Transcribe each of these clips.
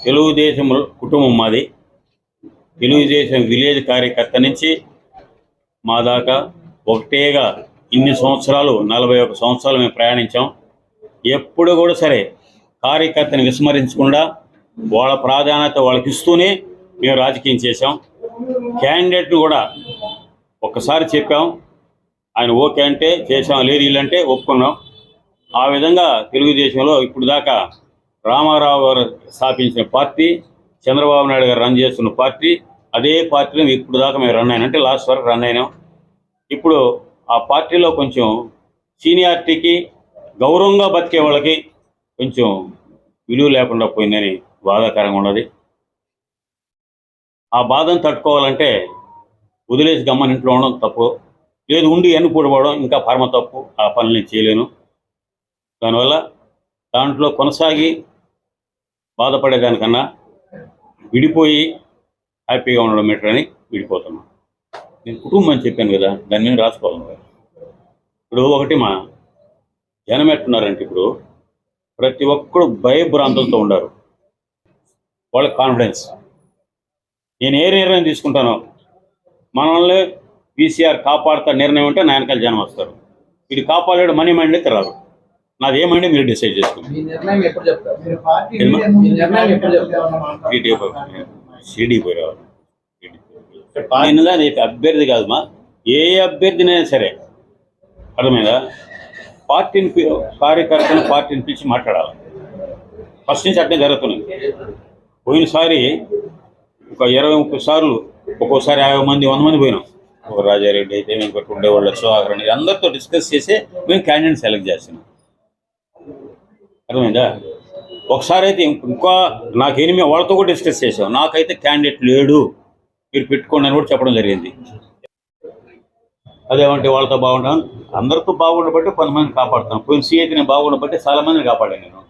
తెలుగుదేశం కుటుంబం మాది. తెలుగుదేశం విలేజ్ కార్యకర్త నుంచి మా దాకా ఒకటేగా ఇన్ని సంవత్సరాలు నలభై ఒక సంవత్సరాలు మేము ప్రయాణించాం. ఎప్పుడు కూడా సరే కార్యకర్తని విస్మరించకుండా వాళ్ళ ప్రాధాన్యత వాళ్ళకి ఇస్తూనే మేము రాజకీయం చేశాం. క్యాండిడేట్ను కూడా ఒక్కసారి చెప్పాం. ఆయన ఓకే అంటే చేసాం లేదు వీళ్ళంటే ఒప్పుకున్నాం. ఆ విధంగా తెలుగుదేశంలో ఇప్పుడు దాకా రామారావు గారు స్థాపించిన పార్టీ చంద్రబాబు నాయుడు గారు రన్ చేస్తున్న పార్టీ అదే పార్టీలో ఇప్పుడు దాకా మేము రన్ అయినా. అంటే లాస్ట్ వరకు రన్ అయినాం. ఇప్పుడు ఆ పార్టీలో కొంచెం సీనియారిటీకి గౌరవంగా బతికే వాళ్ళకి కొంచెం విలువ లేకుండా పోయిందని బాధాకరంగా ఉన్నది. ఆ బాధను తట్టుకోవాలంటే వదిలేసి గమ్మని ఇంట్లో ఉండడం తప్పు. లేదు ఉండి ఎన్నుకూడబడడం ఇంకా పరమ తప్పు. ఆ పనులు నేను చేయలేను. దానివల్ల దాంట్లో కొనసాగి బాధపడేదానికన్నా విడిపోయి హ్యాపీగా ఉండడం బెటర్ అని విడిపోతున్నాను నేను కుటుంబం అని చెప్పాను కదా దాని మీద రాసుకోవాలి ఇప్పుడు ఒకటి మా జనం ఎట్టున్నారంటే ఇప్పుడు ప్రతి ఒక్కరు భయభ్రాంతులతో ఉండారు. వాళ్ళకి కాన్ఫిడెన్స్ నేను ఏ నిర్ణయం తీసుకుంటానో మనల్ని పీసీఆర్ కాపాడుతా నిర్ణయం ఉంటే నాయనకాయలు జనం వస్తారు. ఇది కాపాడాడు మనీ మైండ్ అయితే నాది ఏమండి మీరు డిసైడ్ చేసుకోండి సిడీ పోయి రావాలి. నేను అభ్యర్థి కాదు మా. ఏ అభ్యర్థినైనా సరే అర్థమైందా? పార్టీని కార్యకర్తలు పార్టీని పిలిచి మాట్లాడాలి. ఫస్ట్ నుంచి అట్నే జరుగుతున్నాయి. పోయినసారి ఒక ఇరవై ముప్పై సార్లు ఒక్కోసారి యాభై మంది వంద మంది పోయినాం. ఒక రాజారెడ్డి అయితే మేము ఒకటి ఉండేవాళ్ళు సుధాకర్ అందరితో డిస్కస్ చేసి మేము క్యాండిడేట్ సెలెక్ట్ చేస్తున్నాం. అర్థమైందా? ఒకసారి అయితే ఇంకా నాకు ఎనిమిది వాళ్ళతో కూడా డిస్కస్ చేసాం. నాకైతే క్యాండిడేట్ లేడు. మీరు పెట్టుకోండి అని కూడా చెప్పడం జరిగింది. అదేమంటే వాళ్ళతో బాగుంటాను అందరితో బాగుండబట్టి కొంతమంది కాపాడుతాను పోయిన సీఐకి నేను బాగుండబట్టి చాలా మందిని కాపాడాను నేను.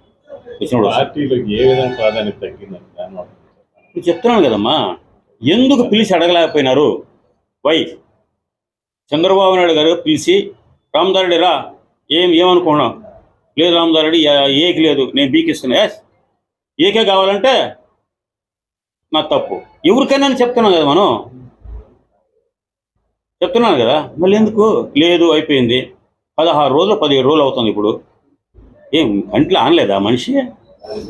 వచ్చినప్పుడు ఒకసారి. పార్టీలకు ఏ విధంగా ప్రాధాన్యత తగ్గిందని దానివల్ల ఇప్పుడు చెప్తున్నాను కదమ్మా. ఎందుకు పిలిచి అడగలేకపోయినారు? వై? చంద్రబాబు నాయుడు గారు పిలిచి రామదారెడ్డి రా ఏం ఏమనుకున్నాం లేదు రామదారెడ్డి ఏకి లేదు. నేను బీకి ఇస్తున్నా ఎస్ ఏకే కావాలంటే నా తప్పు. ఎవరికైనా అని చెప్తున్నాం కదా మనం. చెప్తున్నాను కదా. మళ్ళీ ఎందుకు? లేదు అయిపోయింది. పదహారు రోజులు పదిహేడు రోజులు అవుతుంది ఇప్పుడు. ఏం కంట్లో ఆనలేదా మనిషి?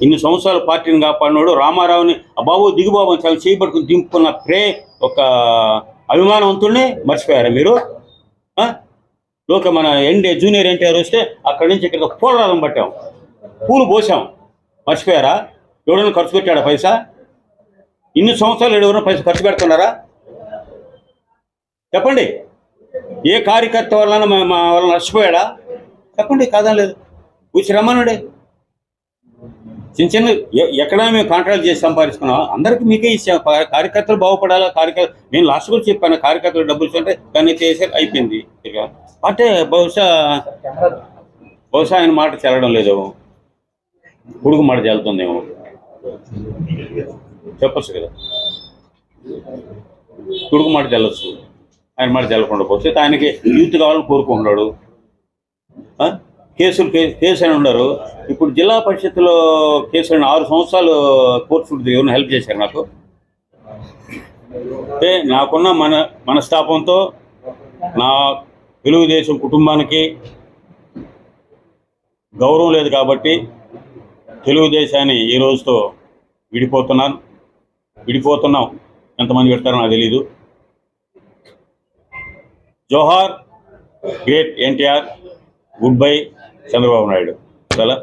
ఇన్ని సంవత్సరాలు పార్టీని కాపాడినాడు రామారావుని ఆ బాబు దిగుబాబు అని చాలా చేపట్టుకుని దింపుకున్న ప్రే ఒక అభిమానవంతుడిని మర్చిపోయారా మీరు? లోక మన ఎండే జూనియర్ ఎన్టీఆర్ వస్తే అక్కడి నుంచి ఇక్కడ పూలరాధం పట్టాం. పూలు పోసాం. మర్చిపోయారా? ఎవడైనా ఖర్చు పెట్టాడా పైసా? ఇన్ని సంవత్సరాలు ఎవరైనా పైసా ఖర్చు పెడుతున్నారా? చెప్పండి. ఏ కార్యకర్త వలన మా- మా నష్టపోయాడా? చెప్పండి కాదా లేదు. కూర్చి రమ్మనుడే. చిన్న చిన్న ఎక్కడ మేము కాంట్రాక్ట్ చేసి సంపాదించుకున్నాం అందరికీ మీకే ఇచ్చాం. కార్యకర్తలు బాగుపడాలా? కార్యకర్త నేను లాస్ట్ కూడా చెప్పాను కార్యకర్తలు డబ్బులు ఇస్తుంటే దాన్ని చేసే అయిపోయింది. ఇక అంటే బహుశా బహుశా ఆయన మాట చెల్లడం లేదు. కొడుకు మాట చెల్లుతుందేమో చెప్పచ్చు కదా. కొడుకు మాట చెల్లొచ్చు ఆయన మాట చెల్లకుండా పోతే ఆయనకి యూత్ కావాలని కోరుకుంటున్నాడు. కేసులు కేసు అని ఉన్నారు. ఇప్పుడు జిల్లా పరిషత్తులో కేసులు ఆరు సంవత్సరాలు కోర్టు చుట్టూ ఎవరిని హెల్ప్ చేశారు నాకు. అంటే నాకున్న మన మనస్తాపంతో నా తెలుగుదేశం కుటుంబానికి గౌరవం లేదు కాబట్టి తెలుగుదేశాన్ని ఈ రోజుతో విడిపోతున్నాను విడిపోతున్నాం. ఎంతమంది పెడతారో నాకు తెలీదు. జోహార్ great NTR good bye Chandrababu Naidu. చాలా